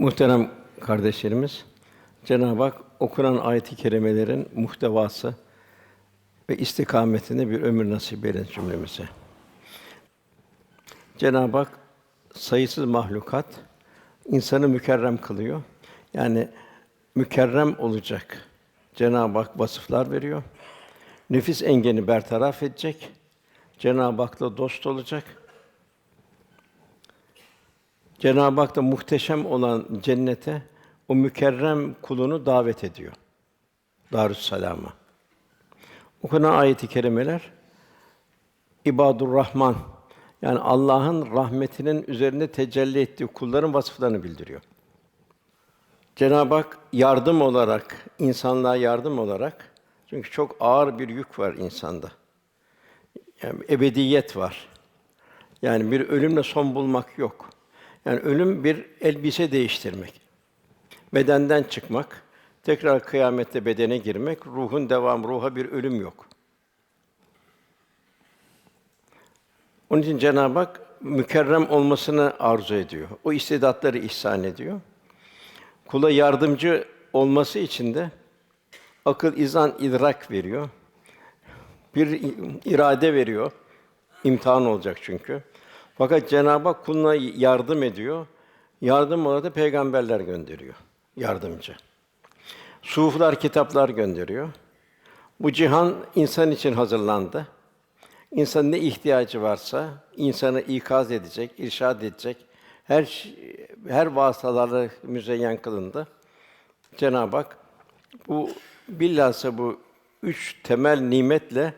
Muhterem kardeşlerimiz, Cenab-ı Hak okunan ayet-i kerimelerin muhtevası ve istikametine bir ömür nasip eylesin cümlemize. Cenab-ı Hak sayısız mahlukat insanı mükerrem kılıyor. Yani mükerrem olacak. Cenab-ı Hak vasıflar veriyor. Nefis engeni bertaraf edecek. Cenab-ı Hak'la dost olacak. Cenab-ı Hak da muhteşem olan cennete o mükerrem kulunu davet ediyor. Darüsselama. Okunan ayet-i kerimeler İbadur Rahman yani Allah'ın rahmetinin üzerinde tecelli ettiği kulların vasıflarını bildiriyor. Cenab-ı Hak yardım olarak, insanlığa yardım olarak çünkü çok ağır bir yük var insanda. Yani ebediyet var. Yani bir ölümle son bulmak yok. Yani ölüm bir elbise değiştirmek. Bedenden çıkmak, tekrar kıyamette bedene girmek, ruhun devam, ruha bir ölüm yok. Onun için Cenab-ı Hak mükerrem olmasını arzu ediyor. O istidatları ihsan ediyor. Kula yardımcı olması için de akıl, izan, idrak veriyor. Bir irade veriyor. İmtihan olacak çünkü. Fakat Cenab-ı Hak kuluna yardım ediyor. Yardım olarak peygamberler gönderiyor. Yardımcı. Suflar, kitaplar gönderiyor. Bu cihan insan için hazırlandı. İnsan ne ihtiyacı varsa insanı ikaz edecek, irşad edecek her her vasıtalarla müzeyyen kılındı. Cenab-ı Hak bu bilhassa bu üç temel nimetle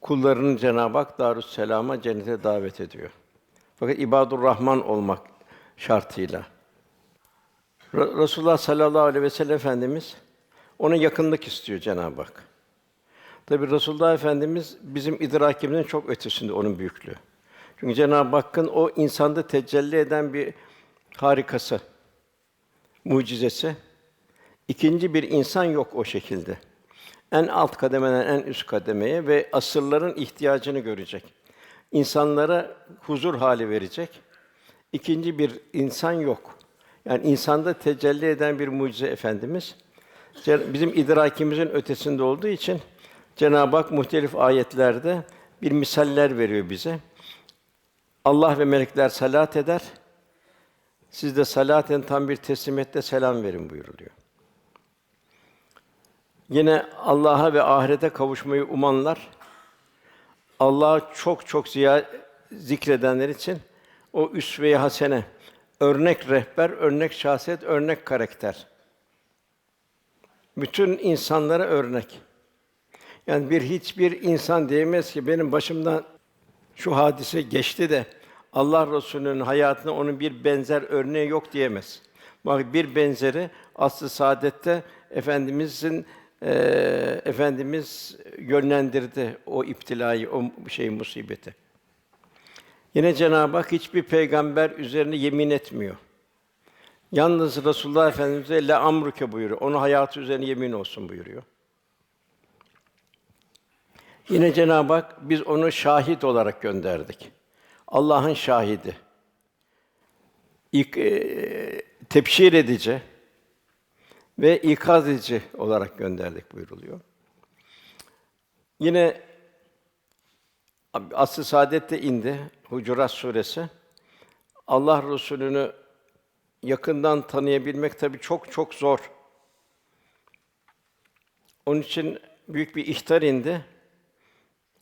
kullarının Cenab-ı Hak Darüsselam'a cennete davet ediyor. Fakat ibadur Rahman olmak şartıyla. Re- Resulullah sallallahu aleyhi ve sellem Efendimiz ona yakınlık istiyor Cenab-ı Hak. Tabi Resulullah Efendimiz bizim idrakimizin çok ötesinde onun büyüklüğü. Çünkü Cenab-ı Hakk'ın o insanda tecelli eden bir harikası, mucizesi. İkinci bir insan yok o şekilde. En alt kademeden en üst kademeye ve asırların ihtiyacını görecek. İnsanlara huzur hali verecek. İkinci bir insan yok. Yani insanda tecelli eden bir mucize efendimiz. Bizim idrakimizin ötesinde olduğu için Cenab-ı Hak muhtelif ayetlerde bir misaller veriyor bize. Allah ve melekler salat eder. Siz de salaten tam bir teslimiyette selam verin buyuruluyor. Yine Allah'a ve ahirete kavuşmayı umanlar Allah'ı çok çok ziya zikredenler için o üsve-i hasene, örnek rehber, örnek şahsiyet, örnek karakter. Bütün insanlara örnek. Yani bir hiçbir insan diyemez ki benim başımdan şu hadise geçti de Allah Resulü'nün hayatında onun bir benzer örneği yok diyemez. Bak bir benzeri aslı saadette efendimizin eee efendimiz yönlendirdi o iptilayı, o şey musibeti. Yine Cenab-ı Hak hiçbir peygamber üzerine yemin etmiyor. Yalnız Resulullah Efendimize la amruke buyuruyor. Onun hayatı üzerine yemin olsun buyuruyor. Yine Cenab-ı Hak biz onu şahit olarak gönderdik. Allah'ın şahidi. İk, e, tebşir edici ve ikaz edici olarak gönderdik buyuruluyor. Yine Asr-ı Saadet'te indi Hucurat suresi. Allah Resulü'nü yakından tanıyabilmek tabii çok çok zor. Onun için büyük bir ihtar indi.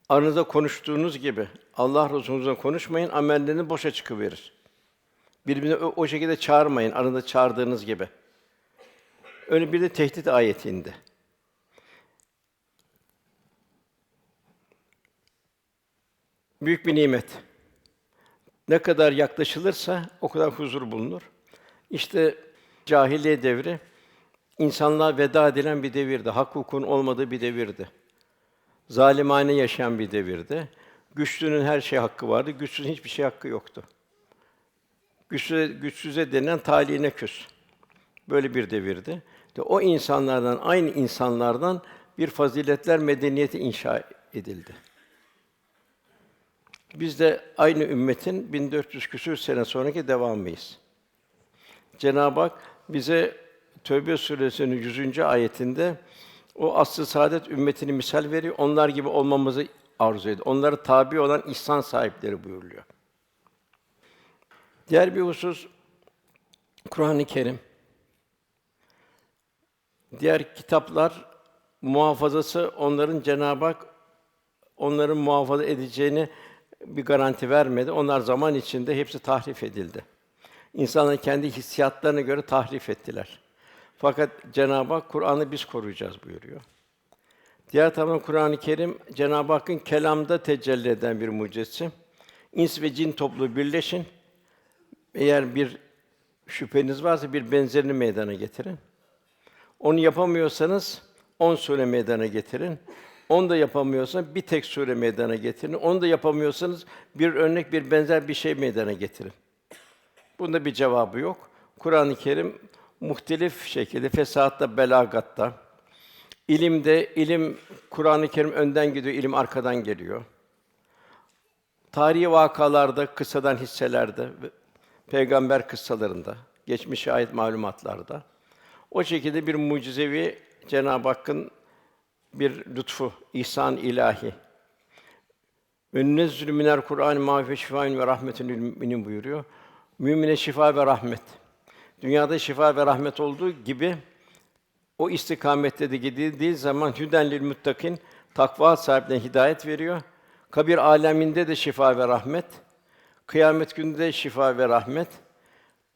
Aranızda konuştuğunuz gibi Allah Resulü'nüzle konuşmayın, amelleriniz boşa çıkıverir. Birbirini o, o şekilde çağırmayın, aranızda çağırdığınız gibi. Öyle bir de tehdit ayeti. Büyük bir nimet. Ne kadar yaklaşılırsa o kadar huzur bulunur. İşte cahiliye devri insanlığa veda edilen bir devirdi. Hak hukukun olmadığı bir devirdi. Zalimane yaşayan bir devirdi. Güçlünün her şey hakkı vardı, güçsüzün hiçbir şey hakkı yoktu. Güçsüze, güçsüze denilen talihine küs. Böyle bir devirdi. De o insanlardan, aynı insanlardan bir faziletler medeniyeti inşa edildi. Biz de aynı ümmetin 1400 küsür sene sonraki devamıyız. Cenab-ı Hak bize Tövbe suresinin 100. ayetinde o asr-ı saadet ümmetini misal veriyor. Onlar gibi olmamızı arzu ediyor. Onlara tabi olan ihsan sahipleri buyuruluyor. Diğer bir husus Kur'an-ı Kerim. Diğer kitaplar muhafazası onların Cenab-ı Hak onların muhafaza edeceğini bir garanti vermedi. Onlar zaman içinde hepsi tahrif edildi. İnsanlar kendi hissiyatlarına göre tahrif ettiler. Fakat Cenab-ı Hak Kur'an'ı biz koruyacağız buyuruyor. Diğer taraftan Kur'an-ı Kerim Cenab-ı Hakk'ın kelamda tecelli eden bir mucizesi. İns ve cin topluluğu birleşin. Eğer bir şüpheniz varsa bir benzerini meydana getirin. Onu yapamıyorsanız on sure meydana getirin. Onu da yapamıyorsanız bir tek sure meydana getirin. Onu da yapamıyorsanız bir örnek, bir benzer bir şey meydana getirin. Bunda bir cevabı yok. Kur'an-ı Kerim muhtelif şekilde fesahatta, belagatta, ilimde ilim Kur'an-ı Kerim önden gidiyor, ilim arkadan geliyor. Tarihi vakalarda, kıssadan hisselerde, peygamber kıssalarında, geçmişe ait malumatlarda o şekilde bir mucizevi Cenab-ı Hakk'ın bir lütfu, ihsan ilahi. Ve nünezzülü minel Kur'an mâ ve şifâin ve rahmetun lil müminin buyuruyor. Mümine şifa ve rahmet. Dünyada şifa ve rahmet olduğu gibi o istikamette de gidildiği zaman hüden lil muttakin takva sahiplerine hidayet veriyor. Kabir aleminde de şifa ve rahmet. Kıyamet gününde de şifa ve rahmet.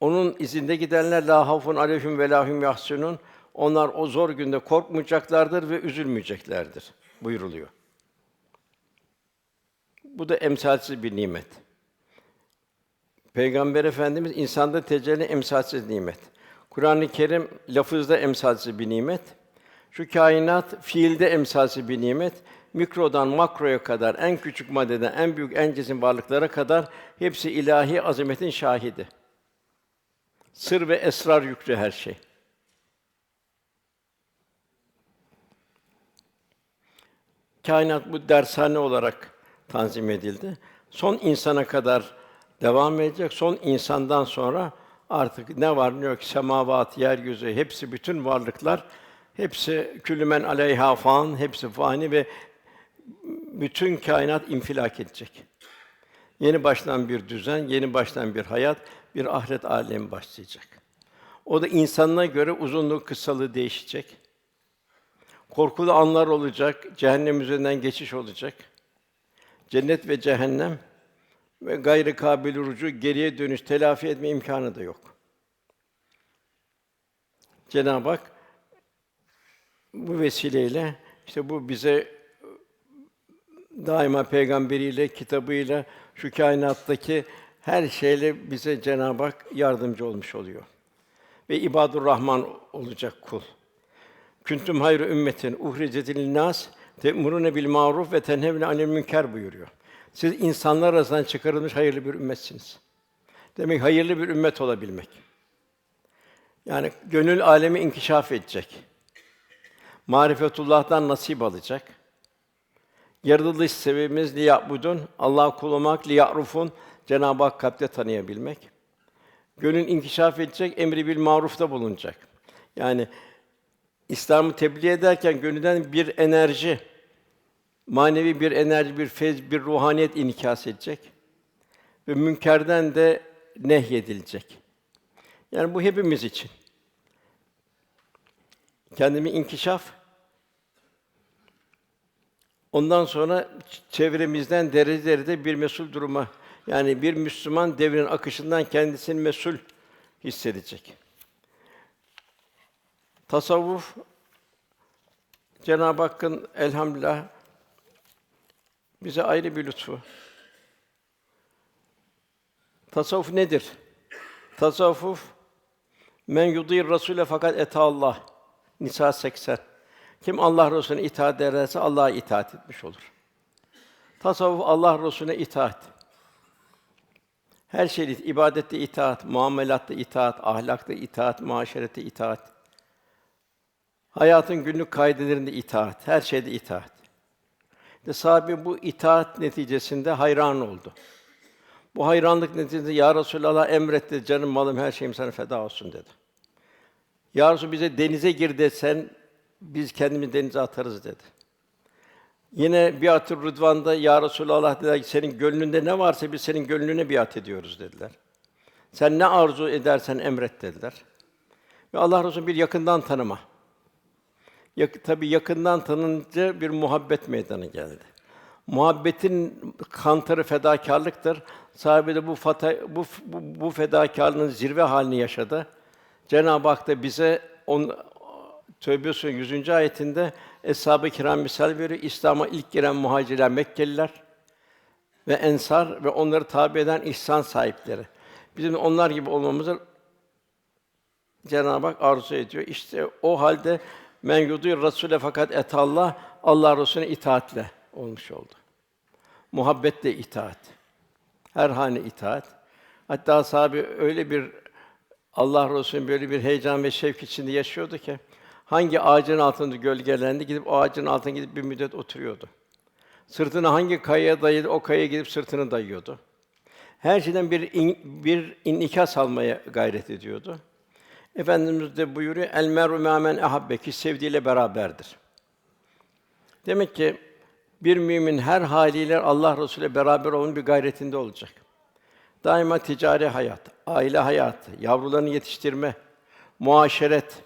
Onun izinde gidenler la havfun aleyhim ve lahum yahsunun. Onlar o zor günde korkmayacaklardır ve üzülmeyeceklerdir buyuruluyor. Bu da emsalsiz bir nimet. Peygamber Efendimiz insanda tecelli emsalsiz nimet. Kur'an-ı Kerim lafızda emsalsiz bir nimet. Şu kainat fiilde emsalsiz bir nimet. Mikrodan makroya kadar en küçük maddeden en büyük en cisim varlıklara kadar hepsi ilahi azametin şahidi. Sır ve esrar yüklü her şey. Kainat bu dershane olarak tanzim edildi. Son insana kadar devam edecek. Son insandan sonra artık ne var ne yok semavat, yeryüzü hepsi bütün varlıklar hepsi külümen aleyha fan, hepsi fani ve bütün kainat infilak edecek. Yeni baştan bir düzen, yeni baştan bir hayat, bir ahiret alemi başlayacak. O da insanına göre uzunluğu, kısalığı değişecek. Korkulu anlar olacak, cehennem üzerinden geçiş olacak. Cennet ve cehennem ve gayri kabil rucu geriye dönüş telafi etme imkanı da yok. Cenab-ı Hak bu vesileyle işte bu bize daima peygamberiyle, kitabıyla şu kainattaki her şeyle bize Cenab-ı Hak yardımcı olmuş oluyor. Ve ibadur Rahman olacak kul. Küntüm hayru ümmetin uhricetil nas te'murune bil maruf ve tenhevne anil münker buyuruyor. Siz insanlar arasından çıkarılmış hayırlı bir ümmetsiniz. Demek hayırlı bir ümmet olabilmek. Yani gönül alemi inkişaf edecek. Marifetullah'tan nasip alacak. Yaratılış sebebimiz li ya'budun, Allah kul olmak, li ya'rufun, Cenab-ı Hak kalpte tanıyabilmek. Gönül inkişaf edecek, emri bil marufta bulunacak. Yani İslam'ı tebliğ ederken gönülden bir enerji, manevi bir enerji, bir feyz, bir ruhaniyet inikas edecek ve münkerden de nehyedilecek. Yani bu hepimiz için. Kendimi inkişaf, ondan sonra çevremizden derece derecede bir mesul duruma, yani bir Müslüman devrin akışından kendisini mesul hissedecek. Tasavvuf Cenab-ı Hakk'ın elhamdülillah bize ayrı bir lütfu. Tasavvuf nedir? Tasavvuf men yudir Rasule fakat eta Allah. Nisa 80. Kim Allah Resulüne itaat ederse Allah'a itaat etmiş olur. Tasavvuf Allah Resulüne itaat. Her şeyde ibadette itaat, muamelatta itaat, ahlakta itaat, muaşerette itaat. Hayatın günlük kaidelerinde itaat, her şeyde itaat. İşte sahabe bu itaat neticesinde hayran oldu. Bu hayranlık neticesinde ya Resulallah emretti canım malım her şeyim sana feda olsun dedi. Ya Resul bize denize gir desen biz kendimizi denize atarız dedi. Yine biat-ı rıdvanda ya Resulallah dediler ki senin gönlünde ne varsa biz senin gönlüne biat ediyoruz dediler. Sen ne arzu edersen emret dediler. Ve Allah Resulü bir yakından tanıma. Yak, tabii yakından tanınca bir muhabbet meydana geldi. Muhabbetin kantarı fedakarlıktır. Sahabe de bu, fata, bu, bu, bu fedakarlığın zirve halini yaşadı. Cenab-ı Hak da bize on, Tövbe Suresi 100. ayetinde Eshab-ı Kiram misal veriyor. İslam'a ilk giren muhacirler Mekkeliler ve ensar ve onları tabi eden ihsan sahipleri. Bizim onlar gibi olmamızı Cenab-ı Hak arzu ediyor. İşte o halde men yudur Rasule fakat etallah Allah Resulüne itaatle olmuş oldu. Muhabbetle itaat. Her hane itaat. Hatta sahabe öyle bir Allah Resulü böyle bir heyecan ve şevk içinde yaşıyordu ki hangi ağacın altında gölgelendi gidip ağacın altına gidip bir müddet oturuyordu. Sırtını hangi kayaya dayadı o kayaya gidip sırtını dayıyordu. Her şeyden bir in, bir inikas almaya gayret ediyordu. Efendimiz de buyuruyor el meru men ahabbe ki sevdiğiyle beraberdir. Demek ki bir mümin her haliyle Allah Resulü ile beraber olmanın bir gayretinde olacak. Daima ticari hayat, aile hayatı, yavrularını yetiştirme, muaşeret.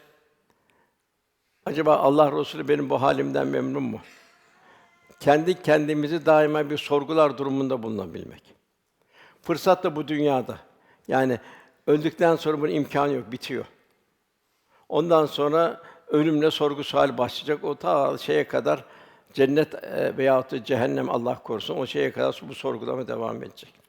Acaba Allah Resulü benim bu halimden memnun mu? Kendi kendimizi daima bir sorgular durumunda bulunabilmek. Fırsat da bu dünyada. Yani öldükten sonra bunun imkanı yok, bitiyor. Ondan sonra ölümle sorgu sual başlayacak. O ta şeye kadar cennet e, veyahut da cehennem Allah korusun o şeye kadar bu sorgulama devam edecek.